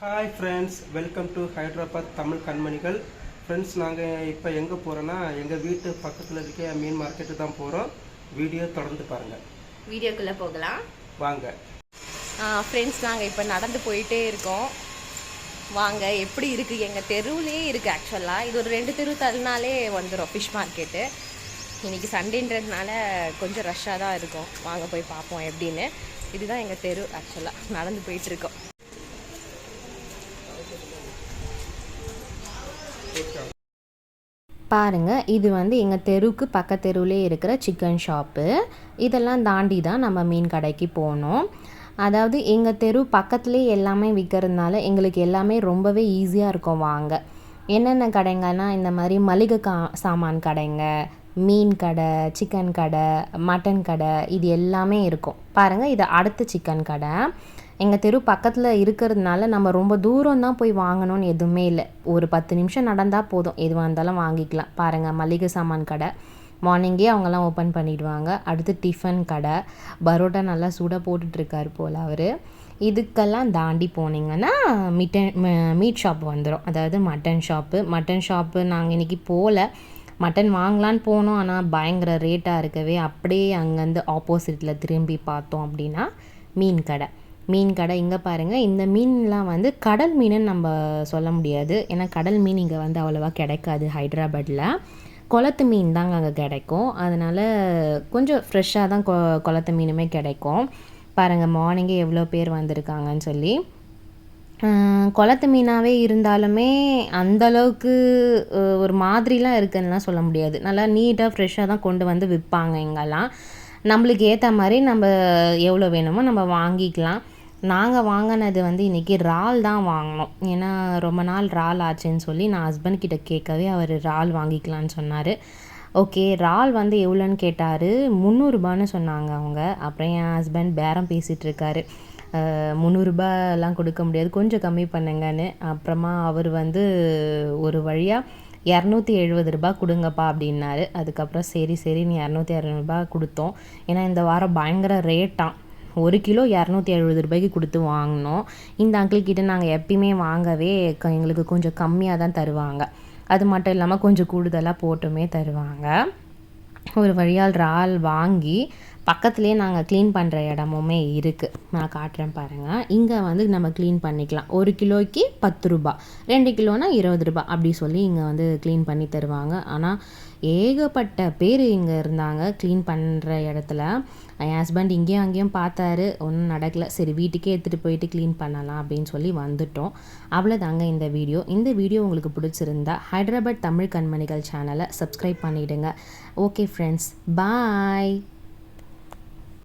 Hi friends welcome to Hyderabad Tamil கண்மணிகள். Friends நாங்கள் இப்போ எங்கே போகிறோன்னா எங்கள் வீட்டு பக்கத்தில் இருக்க மீன் மார்க்கெட்டு தான் போகிறோம் வீடியோ தொடர்ந்து பாருங்கள் வீடியோக்குள்ளே போகலாம். வாங்க. ஃப்ரெண்ட்ஸ் நாங்கள் இப்போ நடந்து போயிட்டே இருக்கோம். வாங்க எப்படி இருக்குது எங்கள் தெருவுலேயே இருக்குது ஆக்சுவலாக இது ஒரு ரெண்டு தெரு தள்ளினாலே வந்துடும் ஃபிஷ் மார்க்கெட்டு இன்னைக்கு சண்டேன்றதுனால கொஞ்சம் ரஷ்ஷாக தான் இருக்கும். வாங்க போய் பார்ப்போம் எப்படின்னு. இதுதான் எங்கள் தெரு ஆக்சுவலாக நடந்து போயிட்டுருக்கோம் பாருங்க இது வந்து எங்கள் தெருவுக்கு பக்க தெருவிலே இருக்கிற சிக்கன் ஷாப்பு இதெல்லாம் தாண்டி தான் நம்ம மீன் கடைக்கு போனோம். அதாவது எங்கள் தெரு பக்கத்துலேயே எல்லாமே விற்கிறதுனால எங்களுக்கு எல்லாமே ரொம்பவே ஈஸியாக இருக்கும் வாங்க. என்னென்ன கடைங்கன்னா இந்த மாதிரி மளிகை கா சாமான் கடைங்க மீன் கடை சிக்கன் கடை மட்டன் கடை இது எல்லாமே இருக்கும். பாருங்கள் இது அடுத்த சிக்கன் கடை. எங்கள் தெரு பக்கத்தில் இருக்கிறதுனால நம்ம ரொம்ப தூரம் தான் போய் வாங்கணும்னு எதுவுமே இல்லை. ஒரு பத்து நிமிஷம் நடந்தால் போதும். எதுவாக இருந்தாலும் வாங்கிக்கலாம். பாருங்கள் மளிகை சாமான் கடை. மார்னிங்கே அவங்கெல்லாம் ஓப்பன் பண்ணிவிடுவாங்க அடுத்து டிஃபன் கடை. பரோட்டா நல்லா சூடாக போட்டுட்ருக்காரு போல் அவர். இதுக்கெல்லாம் தாண்டி போனீங்கன்னா மிட்டன் மீட் ஷாப் வந்துடும் அதாவது மட்டன் ஷாப்பு மட்டன் ஷாப்பு நாங்கள் இன்றைக்கி போகல மட்டன் வாங்கலான்னு போனோம். ஆனால் பயங்கர ரேட்டாக இருக்கவே அப்படியே அங்கேருந்து ஆப்போசிட்டில் திரும்பி பார்த்தோம் அப்படின்னா மீன் கடை. மீன் கடை இங்கே பாருங்கள் இந்த மீன்லாம் வந்து கடல் மீனுன்னு நம்ம சொல்ல முடியாது. ஏன்னா கடல் மீன் இங்கே வந்து அவ்வளோவா கிடைக்காது ஹைதராபாத்தில் குளத்து மீன் தாங்க அங்கே கிடைக்கும். அதனால் கொஞ்சம் ஃப்ரெஷ்ஷாக தான் கொ குளத்து மீனுமே கிடைக்கும். பாருங்கள் மார்னிங்கே எவ்வளோ பேர் வந்திருக்காங்கன்னு சொல்லி. குளத்து மீனாகவே இருந்தாலுமே அந்தளவுக்கு ஒரு மாதிரிலாம் இருக்குதுன்னுலாம் சொல்ல முடியாது. நல்லா நீட்டாக ஃப்ரெஷ்ஷாக தான் கொண்டு வந்து விற்பாங்க இங்கெல்லாம். நம்மளுக்கு ஏற்ற மாதிரி நம்ம எவ்வளோ வேணுமோ நம்ம வாங்கிக்கலாம். நாங்கள் வாங்கினது வந்து இன்றைக்கி இறால் தான் வாங்கினோம். ஏன்னா ரொம்ப நாள் இறால் ஆச்சுன்னு சொல்லி நான் ஹஸ்பண்ட் கிட்ட கேட்கவே அவர் இறால் வாங்கிக்கலான்னு சொன்னார். ஓகே இறால் வந்து எவ்வளோன்னு கேட்டார். முந்நூறுபான்னு சொன்னாங்க அவங்க. அப்புறம் என் ஹஸ்பண்ட் பேரம் பேசிகிட்டு இருக்காரு கொடுக்க முடியாது. கொஞ்சம் கம்மி பண்ணுங்கன்னு. அப்புறமா அவர் வந்து ஒரு வழியாக இரநூத்தி எழுபது ரூபா கொடுங்கப்பா அப்படின்னாரு. அதுக்கப்புறம் சரி சரி நீ இரநூத்தி இரநூறுபா கொடுத்தோம். ஏன்னா இந்த வாரம் பயங்கர ரேட்டான் ஒரு கிலோ இரநூத்தி எழுபது ரூபாய்க்கு கொடுத்து வாங்கினோம். இந்த அங்கிள் கிட்ட நாங்கள் எப்பயுமே வாங்கவே க- எங்களுக்கு கொஞ்சம் கம்மியாக தான் தருவாங்க. அது மட்டும் இல்லாமல் கொஞ்சம் கூடுதலாக போட்டுமே தருவாங்க. ஒரு வழியால் இறால் வாங்கி பக்கத்துலேயே நாங்கள் க்ளீன் பண்ணுற இடமுமே இருக்குது நான் காட்டுறேன் பாருங்கள் இங்கே வந்து நம்ம க்ளீன் பண்ணிக்கலாம். ஒரு கிலோக்கு பத்து ரூபா ரெண்டு கிலோனா இருபது ரூபா அப்படி சொல்லி இங்கே வந்து க்ளீன் பண்ணி தருவாங்க. ஆனால் ஏகப்பட்ட பேர் இங்கே இருந்தாங்க க்ளீன் பண்ணுற இடத்துல. என் ஹஸ்பண்ட் இங்கேயும் அங்கேயும் பார்த்தாரு. ஒன்றும் நடக்கல. சரி வீட்டுக்கே எடுத்துகிட்டு போயிட்டு க்ளீன் பண்ணலாம் அப்படின்னு சொல்லி வந்துட்டோம். அவ்வளோதாங்க இந்த வீடியோ. இந்த வீடியோ உங்களுக்கு பிடிச்சிருந்தா ஹைதராபாத் தமிழ் கண்மணிகள் சேனலை சப்ஸ்கிரைப் பண்ணிவிடுங்க ஓகே ஃப்ரெண்ட்ஸ் பாய்